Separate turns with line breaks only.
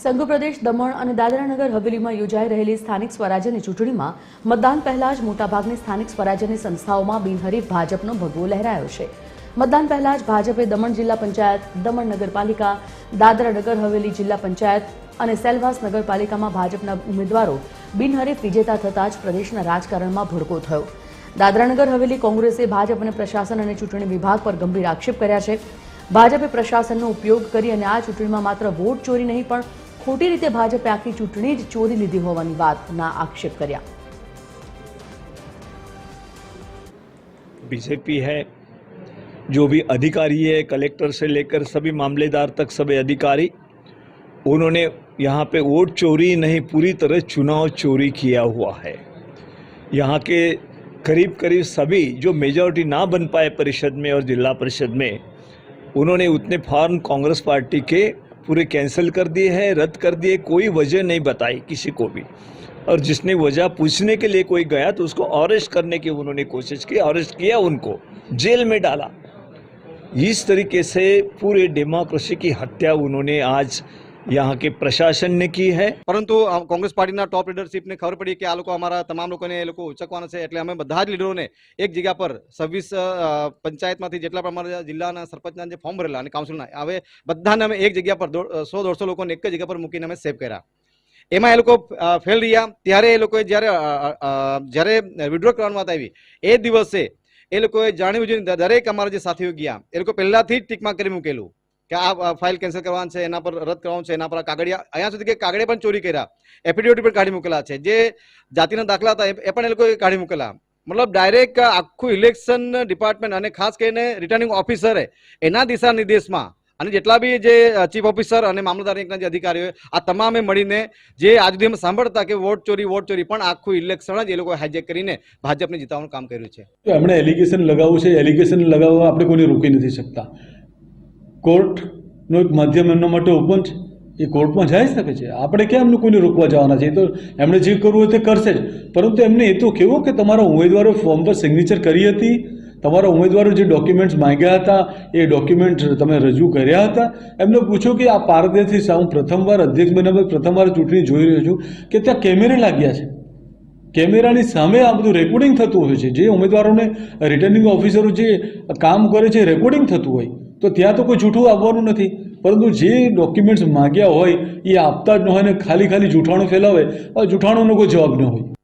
સંઘ પ્રદેશ દમણ અને દાદરાનગર હવેલીમાં યોજાઈ રહેલી સ્થાનિક સ્વરાજ્યની ચૂંટણીમાં મતદાન પહેલા જ મોટાભાગની સ્થાનિક સ્વરાજ્યની સંસ્થાઓમાં બિનહરીફ ભાજપનો ભગવો લહેરાયો છે. મતદાન પહેલા જ ભાજપે દમણ જિલ્લા પંચાયત, દમણ નગરપાલિકા, દાદરાનગર હવેલી જિલ્લા પંચાયત અને સેલવાસ નગરપાલિકામાં ભાજપના ઉમેદવારો બિનહરીફ વિજેતા થતાં જ પ્રદેશના રાજકારણમાં ભડકો થયો. દાદરાનગર હવેલી કોંગ્રેસે ભાજપ અને પ્રશાસન અને ચૂંટણી વિભાગ પર ગંભીર આક્ષેપ કર્યા છે. ભાજપે પ્રશાસનનો ઉપયોગ કરી અને આ ચૂંટણીમાં માત્ર વોટ ચોરી નહીં પણ ખોટી રીતે ભાજપે આખી ચૂંટણી જ ચોરી લીધી હોવાની વાતના આક્ષેપ કર્યા
बीजेपी है जो भी अधिकारी है कलेक्टर से लेकर सभी मामलेदार तक सभी अधिकारी उन्होंने यहाँ पे वोट चोरी नहीं पूरी तरह चुनाव चोरी किया हुआ है यहाँ के करीब करीब सभी जो मेजॉरिटी ना बन पाए परिषद में और जिला परिषद में उन्होंने उतने फॉर्म कांग्रेस पार्टी के पूरे कैंसिल कर दिए हैं, रद्द कर दिए, कोई वजह नहीं बताई किसी को भी। और जिसने वजह पूछने के लिए कोई गया तो उसको अरेस्ट करने की उन्होंने कोशिश की अरेस्ट किया उनको, जेल में डाला। इस तरीके से पूरे डेमोक्रेसी की हत्या उन्होंने आज यहाँ के प्रशासन ने की है
પરંતુ અ, કોંગ્રેસ પાર્ટીના ટોપ લીડરશીપને ખબર પડી કે આ લોકો અમારા તમામ લોકોને એ લોકો ઉચકવાના છે એટલે અમે બધા જ લીડરોને એક જગ્યા પર છવ્વીસ પંચાયતમાંથી જેટલા પણ અમારા જિલ્લાના સરપંચના જે ફોર્મ ભરેલા અને કાઉન્સિલના હવે બધાને અમે એક જગ્યા પર દોઢ- સો દોઢસો લોકોને એક જ જગ્યા પર મૂકીને અમે સેવ કર્યા એમાં એ લોકો ફેલ રહ્યા ત્યારે એ લોકોએ જ્યારે અ, અ, અ, જ્યારે વિડ્રો કરવાની વાત આવી એ દિવસે એ લોકોએ જાણ્યું જોઈને દરેક અમારા જે સાથીઓ ગયા એ લોકો પહેલાથી જ ટીકમાં કરી મૂકેલું કે આ ફાઇલ કેન્સલ કરવાનું છે, એના પર રદ કરવાનું છે, એના પર કાગળિયા, અહીંયા સુધી કે કાગળે પણ ચોરી કર્યા. એફિડેવિટ પણ કાઢી મૂકેલા છે. જે જાતિના દાખલા હતા, એ પણ એ લોકોએ કાઢી મૂકેલા. મતલબ ડાયરેક્ટ આખું ઇલેક્શન ડિપાર્ટમેન્ટ અને ખાસ કરીને રિટર્નિંગ ઓફિસરે એના દિશા નિર્દેશમાં અને જેટલા બી જે ચીફ ઓફિસર અને મામલતદાર રેન્કના જે અધિકારીઓ આ તમામે મળીને જે આજ સુધી અમે સાંભળતા કે વોટ ચોરી વોટ ચોરી, પણ આખું ઇલેક્શન જ એ લોકો હાઇજેક કરીને ભાજપને જીતાવવાનું કામ કર્યું છે.
એમણે એલિગેશન લગાવવું છે. એલિગેશન લગાવવા આપણે કોઈને રોકી નથી શકતા. કોર્ટનો એક માધ્યમ એમના માટે ઓપન છે. એ કોર્ટમાં જઈ શકે છે. આપણે કેમ એમને કોઈને રોકવા જવાના છે? એ તો એમણે જે કરવું હોય તે કરશે જ. પરંતુ એમને એ તો કેવો કે તમારા ઉમેદવારો ફોર્મ પર સિગ્નેચર કરી હતી. તમારા ઉમેદવારો જે ડોક્યુમેન્ટ્સ માંગ્યા હતા, એ ડોક્યુમેન્ટ તમે રજૂ કર્યા હતા. એમને પૂછો કે આ પારદર્શી સા- હું પ્રથમવાર અધ્યક્ષ બન્યા બાદ પ્રથમવાર ચૂંટણી જોઈ રહ્યો છું કે ત્યાં કેમેરે લાગ્યા છે. કેમેરાની સામે આ બધું રેકોર્ડિંગ થતું હોય છે. જે ઉમેદવારોને રિટર્નિંગ ઓફિસરો જે કામ કરે છે રેકોર્ડિંગ થતું હોય. તો ત્યાં તો કોઈ જૂઠું આવવાનું નથી. પરંતુ જે ડોક્યુમેન્ટ્સ માગ્યા હોય, એ આપતા જ ન હોય ને ખાલી ખાલી જૂઠાણું ફેલાવે, આ જૂઠાણુંનો કોઈ જવાબ ન હોય.